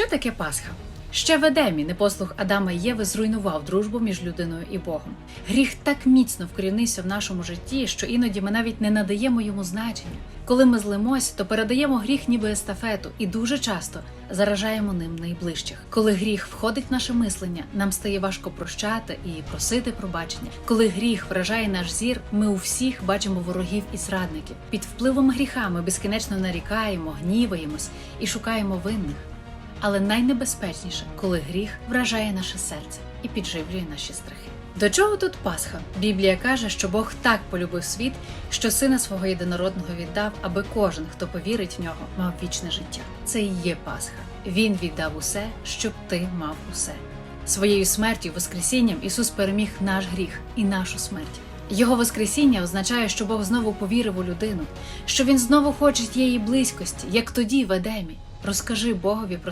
Що таке Пасха? Ще в Едемі непослух Адама Єви зруйнував дружбу між людиною і Богом. Гріх так міцно вкорінився в нашому житті, що іноді ми навіть не надаємо йому значення. Коли ми злимось, то передаємо гріх ніби естафету, і дуже часто заражаємо ним найближчих. Коли гріх входить в наше мислення, нам стає важко прощати і просити пробачення. Коли гріх вражає наш зір, ми у всіх бачимо ворогів і зрадників. Під впливом гріха ми безкінечно нарікаємо, гніваємось і шукаємо винних. Але найнебезпечніше, коли гріх вражає наше серце і підживлює наші страхи. До чого тут Пасха? Біблія каже, що Бог так полюбив світ, що сина свого єдинородного віддав, аби кожен, хто повірить в нього, мав вічне життя. Це і є Пасха. Він віддав усе, щоб ти мав усе. Своєю смертю воскресінням Ісус переміг наш гріх і нашу смерть. Його Воскресіння означає, що Бог знову повірив у людину, що він знову хоче тієї близькості, як тоді в Едемі. Розкажи Богові про